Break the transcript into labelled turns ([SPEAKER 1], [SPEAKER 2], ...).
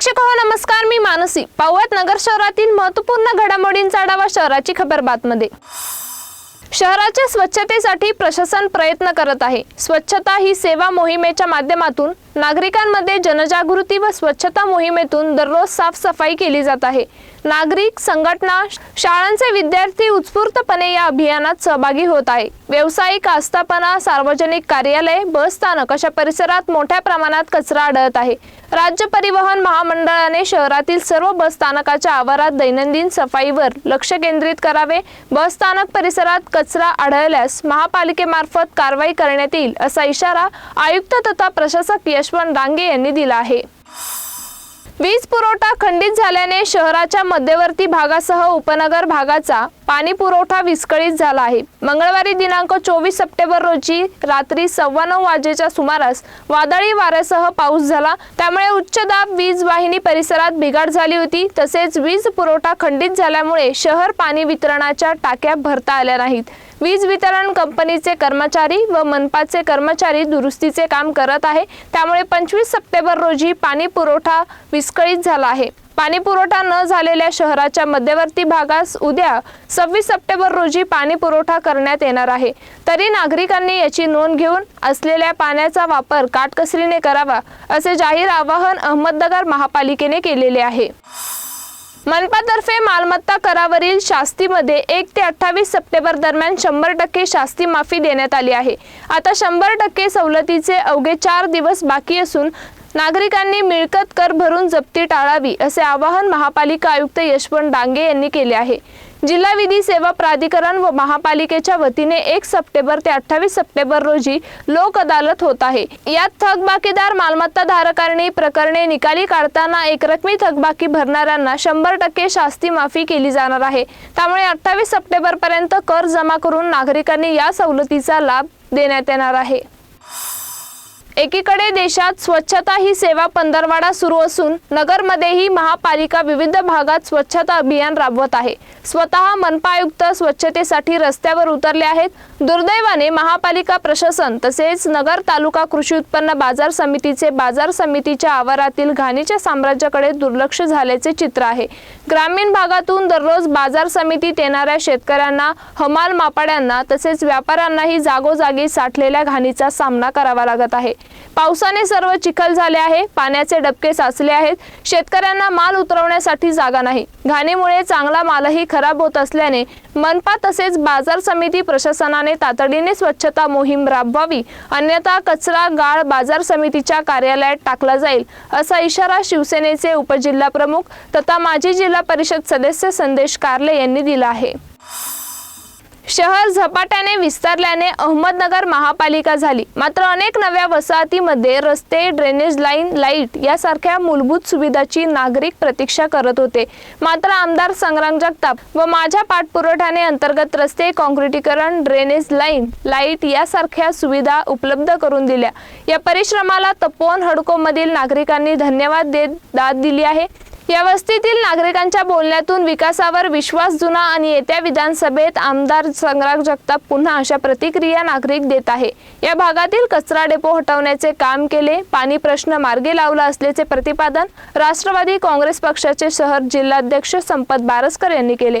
[SPEAKER 1] प्रेक्षक हो नमस्कार मी मानसी. पावत नगर शहरातील महत्त्वपूर्ण घडामोडींचा आढावा शहराची खबर बातमध्ये. शहराच्या स्वच्छतेसाठी प्रशासन प्रयत्न करत आहे. स्वच्छता ही सेवा मोहिमेच्या माध्यमातून नागरिकांमध्ये जनजागृती व स्वच्छता मोहिमेतून दररोज साफसफाई केली जात आहे. नागरिक संघटना शाळांचे विद्यार्थी उत्स्फूर्तपणे या अभियानात सहभागी होत आहे. व्यावसायिक आस्थापना सार्वजनिक कार्यालय बस स्थानक अशा परिसरात मोठ्या प्रमाणात कचरा आढळत आहे. राज्य परिवहन महामंडळाने शहरातील सर्व बस स्थानकाच्या आवारात दैनंदिन सफाईवर लक्ष केंद्रित करावे. बस स्थानक परिसरात कचरा आढळल्यास महापालिकेमार्फत कारवाई करण्यात येईल असा इशारा आयुक्त तथा प्रशासक यशवंत डांगे यांनी दिला आहे. वीज पुरवठा खंडित झाल्याने शहराच्या मध्यवर्ती भागासह उपनगर भागाचा पाणी पुरवठा विस्कळीत झाला आहे. मंगळवारी दिनांक चोवीस सप्टेंबर रोजी रात्री सव्वा नऊ वाजेच्या सुमारास वादळी वाऱ्यासह पाऊस झाला. त्यामुळे उच्च दाब वीज वाहिनी परिसरात बिघाड झाली होती. तसेच वीज पुरवठा खंडित झाल्यामुळे शहर पाणी वितरणाच्या टाक्या भरता आल्या नाहीत. वीज वितरण कंपनीचे कर्मचारी व मनपाचे कर्मचारी दुरुस्तीचे काम करत आहे. त्यामुळे पंचवीस सप्टेंबर रोजी पाणी पुरवठा विस्कळीत झाला आहे. पाणी पुरवठा न झालेल्या शहराच्या मध्यवर्ती भागास उद्या सव्वीस सप्टेंबर रोजी पाणी पुरवठा करण्यात येणार आहे. तरी नागरिकांनी याची नोंद घेऊन असलेल्या पाण्याचा वापर काटकसरीने करावा असे जाहीर आवाहन अहमदनगर महापालिकेने केलेले आहे. मनपातर्फे मालमत्ता करावरील शास्तीमध्ये एक ते अठ्ठावीस सप्टेंबर दरम्यान शंभर टक्के शास्ती माफी देण्यात आली आहे. आता शंभर टक्के सवलतीचे अवघे चार दिवस बाकी असून नागरिकांनी मिळकत कर भरून जप्ती टाळावी असे आवाहन महापालिका आयुक्त यशवंत डांगे यांनी केले आहे. जिल्हा विधी सेवा प्राधिकरण व महापालिकेच्या वतीने एक सप्टेंबर ते अठ्ठावीस सप्टेंबर रोजी लोक अदालत होत आहे. यात थकबाकीदार मालमत्ता धारकांनी प्रकरणे निकाली काढताना एकरकमी थकबाकी भरणाऱ्यांना शंभर टक्के शास्ती माफी केली जाणार आहे. त्यामुळे अठ्ठावीस सप्टेंबर पर्यंत कर जमा करून नागरिकांनी या सवलतीचा लाभ देण्यात येणार आहे. एकीकडे देशात स्वच्छता ही सेवा पंधरवाडा सुरू असून नगरमध्येही महापालिका विविध भागात स्वच्छता अभियान राबवत आहे. स्वतः मनपा आयुक्त स्वच्छतेसाठी रस्त्यावर उतरले आहेत. दुर्दैवाने महापालिका प्रशासन तसेच नगर तालुका कृषी उत्पन्न बाजार समितीचे बाजार समितीच्या आवारातील घाणीच्या साम्राज्याकडे दुर्लक्ष झाल्याचे चित्र आहे. ग्रामीण भागातून दररोज बाजार समितीत येणाऱ्या शेतकऱ्यांना हमाल मापाड्यांना तसेच व्यापाऱ्यांनाही जागोजागी साठलेल्या घाणीचा सामना करावा लागत आहे. पावसाने सर्व चिखल झाले आहे पाण्याचे डबके साचले आहेत शेतकऱ्यांना माल उतरवण्यासाठी जागा नाही. घाणीमुळे चांगला मालही खराब होत असल्याने मनपा तसेच बाजार समिती प्रशासनाने तातडीने स्वच्छता मोहीम राबवावी अन्यथा कचरा गाळ बाजार समितीच्या कार्यालयात टाकला जाईल असा इशारा शिवसेनेचे उपजिल्हा प्रमुख तथा माजी जिल्हा परिषद सदस्य संदेश कारले यांनी दिला आहे. शहर झपाट्याने विस्तारल्याने अहमदनगर महापालिका झाली. मात्र अनेक नव्या वसाहतीमध्ये रस्ते ड्रेनेज लाईन लाइट यासारख्या मूलभूत सुविधाची नागरिक प्रतीक्षा करत होते. मात्र आमदार संग्राम जगताप व माझ्या पाठपुरवठ्याने अंतर्गत रस्ते काँक्रिटीकरण ड्रेनेज लाईन लाइट यासारख्या सुविधा उपलब्ध करून दिल्या. या परिश्रमाला तपोवन हडकोमधील नागरिकांनी धन्यवाद देत दाद दिली आहे. या वस्तीतील नागरिकांच्या बोलण्यातून विकासावर विश्वास जुना आणि येत्या विधानसभेत आमदार संग्राम जगताप पुन्हा अशा प्रतिक्रिया नागरिक देत आहे. या भागातील कचरा डेपो हटवण्याचे काम केले पाणी प्रश्न मार्गी लावला असल्याचे प्रतिपादन राष्ट्रवादी काँग्रेस पक्षाचे शहर जिल्हाध्यक्ष संपत बारसकर यांनी केले.